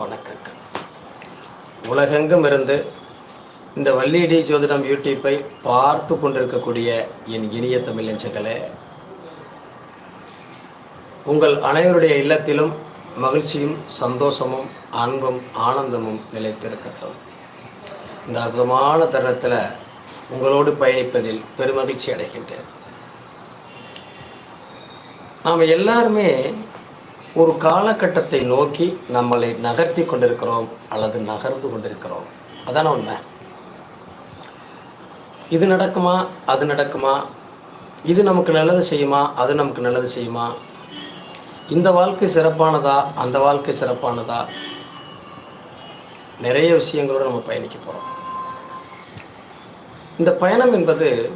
வணக்கங்கள். உலகெங்கும் இருந்து இந்த வள்ளியடி ஜோதிடம் யூடியூப்பை பார்த்து கொண்டிருக்கக்கூடிய என் இனிய தமிழ் நெஞ்சங்களே உங்கள் அனைவருடைய இல்லத்திலும் மகிழ்ச்சியும் சந்தோஷமும் அன்பும் ஆனந்தமும் நிலைத்திருக்கட்டும். இந்த அற்புதமான தருணத்தில் உங்களோடு பயணிப்பதில் பெருமகிழ்ச்சி அடைகின்றேன். நாம் எல்லாருமே ஒரு காலகட்டத்தை நோக்கி நம்மளை நகர்த்தி கொண்டிருக்கிறோம் அல்லது நகர்ந்து கொண்டிருக்கிறோம். அதான உண்மை. இது நடக்குமா? அது நடக்குமா? இது நமக்கு நல்லது செய்யுமா? அது நமக்கு நல்லது செய்யுமா? இந்த வாழ்க்கை சிறப்பானதா? அந்த வாழ்க்கை சிறப்பானதா? நிறைய விஷயங்களோடு நம்ம பயணிக்க போகிறோம் இந்த பயணம் என்பது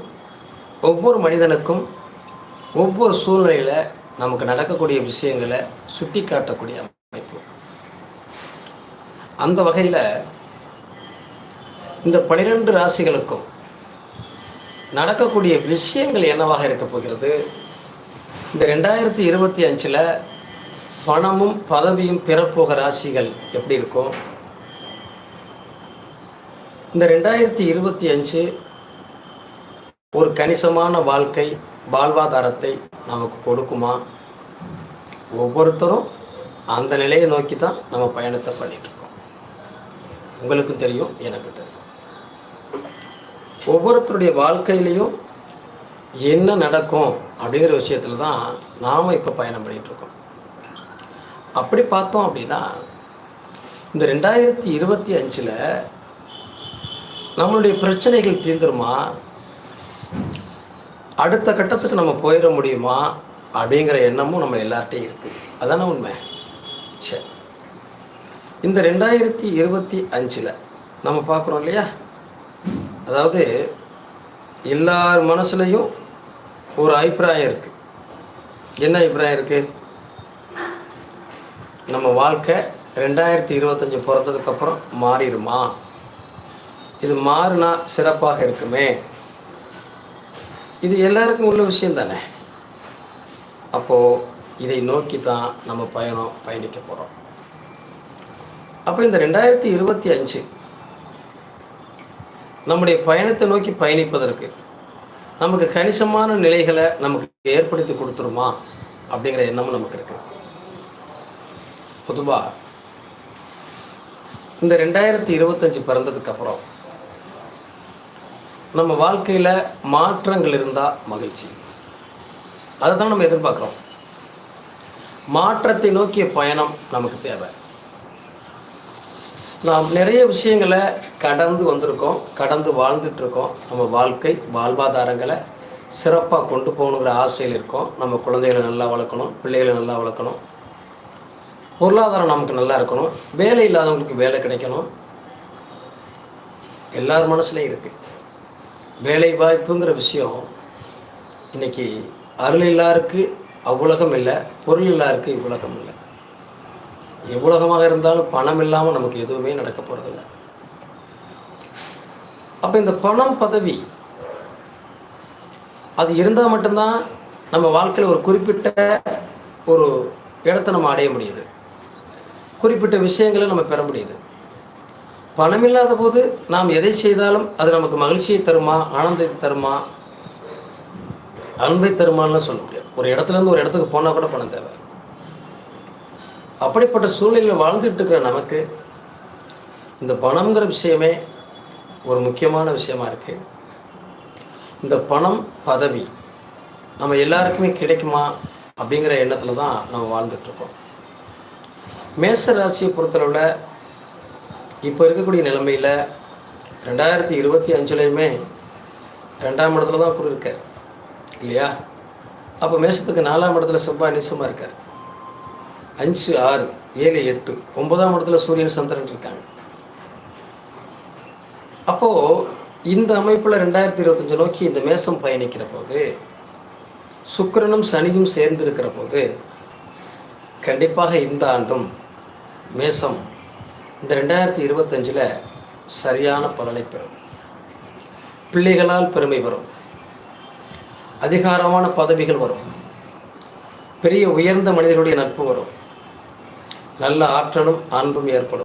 ஒவ்வொரு மனிதனுக்கும் ஒவ்வொரு சூழ்நிலையில் நமக்கு நடக்கக்கூடிய விஷயங்களை சுட்டி காட்டக்கூடிய அமைப்பு. அந்த வகையில் இந்த பனிரெண்டு ராசிகளுக்கும் நடக்கக்கூடிய விஷயங்கள் என்னவாக இருக்க போகிறது? இந்த ரெண்டாயிரத்தி இருபத்தி அஞ்சில் பணமும் பதவியும் பெறப்போக ராசிகள் எப்படி இருக்கும்? இந்த ரெண்டாயிரத்தி இருபத்தி அஞ்சு ஒரு கணிசமான வாழ்க்கை வாழ்வாதாரத்தை நமக்கு கொடுக்குமா? ஒவ்வொருத்தரும் அந்த நிலையை நோக்கி தான் நம்ம பயணத்தை பண்ணிகிட்ருக்கோம் இருக்கோம் உங்களுக்கும் தெரியும் எனக்கு தெரியும். ஒவ்வொருத்தருடைய வாழ்க்கையிலையும் என்ன நடக்கும் அப்படிங்கிற விஷயத்தில் தான் நாம் இப்போ பயணம் பண்ணிகிட்ருக்கோம் இருக்கோம் அப்படி பார்த்தோம் அப்படின்னா இந்த ரெண்டாயிரத்தி இருபத்தி அஞ்சில் நம்மளுடைய பிரச்சனைகள் தீர்ந்துருமா? அடுத்த கட்டத்துக்கு நம்ம போயிட முடியுமா அப்படிங்கிற எண்ணமும் நம்ம எல்லார்ட்டையும் இருக்குது அதானே உண்மை? சரி இந்த ரெண்டாயிரத்தி இருபத்தி அஞ்சில் நம்ம பார்க்குறோம் இல்லையா? அதாவது எல்லார் மனசுலையும் ஒரு அபிப்பிராயம் இருக்குது என்ன அபிப்பிராயம் இருக்குது நம்ம வாழ்க்கை ரெண்டாயிரத்தி இருபத்தஞ்சி பிறந்ததுக்கப்புறம் மாறிடுமா? இது மாறினா சிறப்பாக இருக்குமே. இது எல்லாருக்கும் உள்ள விஷயம் தானே? அப்போது இதை நோக்கி தான் நம்ம பயணம் பயணிக்க போகிறோம் அப்போ இந்த ரெண்டாயிரத்தி இருபத்தி அஞ்சு நம்முடைய பயணத்தை நோக்கி பயணிப்பதற்கு நமக்கு கணிசமான நிலைகளை நமக்கு ஏற்படுத்தி கொடுத்துருமா அப்படிங்கிற எண்ணமும் நமக்கு இருக்கு. பொதுவாக இந்த ரெண்டாயிரத்தி இருபத்தஞ்சு பிறந்ததுக்கப்புறம் நம்ம வாழ்க்கையில் மாற்றங்கள் இருந்தால் மகிழ்ச்சி. அதை தான் நம்ம எதிர்பார்க்குறோம். மாற்றத்தை நோக்கிய பயணம் நமக்கு தேவை. நாம் நிறைய விஷயங்களை கடந்து வந்திருக்கோம் கடந்து வாழ்ந்துட்டுருக்கோம். நம்ம வாழ்க்கை வாழ்வாதாரங்களை சிறப்பாக கொண்டு போகணுங்கிற ஆசையில் இருக்கோம். நம்ம குழந்தைகளை நல்லா வளர்க்கணும் பிள்ளைகளை நல்லா வளர்க்கணும். பொருளாதாரம் நமக்கு நல்லா இருக்கணும். வேலை இல்லாதவங்களுக்கு வேலை கிடைக்கணும். எல்லார் மனசுலையும் இருக்குது வேலை வாய்ப்புங்கிற விஷயம் இன்னைக்கு அருள் இல்லாருக்கு அவ்வுலகம் இல்லை பொருள் இல்லாருக்கு இவ்வுலகம் இல்லை எவ்வுலகமாக இருந்தாலும் பணம் இல்லாமல் நமக்கு எதுவுமே நடக்க போகிறதில்ல அப்போ இந்த பணம் பதவி அது இருந்தால் மட்டும்தான் நம்ம வாழ்க்கையில் ஒரு குறிப்பிட்ட ஒரு இடத்த நம்ம அடைய முடியுது. குறிப்பிட்ட விஷயங்களை நம்ம பெற முடியுது. பணம் இல்லாத போது நாம் எதை செய்தாலும் அது நமக்கு மகிழ்ச்சியை தருமா ஆனந்தத்தை தருமா? அன்பை தருமான்னு சொல்ல முடியாது. ஒரு இடத்துல இருந்து ஒரு இடத்துக்கு போனால் கூட பணம் தேவை. அப்படிப்பட்ட சூழ்நிலையில் வாழ்ந்துட்டு இருக்கிற நமக்கு இந்த பணம்ங்கிற விஷயமே ஒரு முக்கியமான விஷயமா இருக்குது இந்த பணம் பதவி நம்ம எல்லாருக்குமே கிடைக்குமா அப்படிங்கிற எண்ணத்தில் தான் நம்ம வாழ்ந்துட்டுருக்கோம் மேச ராசியை பொறுத்தளவில் இப்போ இருக்கக்கூடிய நிலைமையில் ரெண்டாயிரத்தி இருபத்தி அஞ்சுலேயுமே ரெண்டாம் இடத்துல தான் குரு இருக்கார் இல்லையா? அப்போ மேசத்துக்கு நாலாம் இடத்துல செவ்வாய் நிசமாக இருக்கார். அஞ்சு ஆறு ஏழு எட்டு ஒன்பதாம் இடத்துல சூரியன் சந்திரன் இருக்காங்க. அப்போது இந்த அமைப்பில் ரெண்டாயிரத்தி இருபத்தஞ்சு நோக்கி இந்த மேசம் பயணிக்கிற போது சுக்கரனும் சனியும் சேர்ந்து இருக்கிற போது கண்டிப்பாக இந்த ஆண்டும் மேசம் இந்த ரெண்டாயிரத்தி இருபத்தஞ்சில் சரியான பலனை பெறும். பிள்ளைகளால் பெருமை வரும். அதிகாரமான பதவிகள் வரும். பெரிய உயர்ந்த மனிதர்களுடைய நட்பு வரும். நல்ல ஆற்றலும் அன்பும் ஏற்படும்.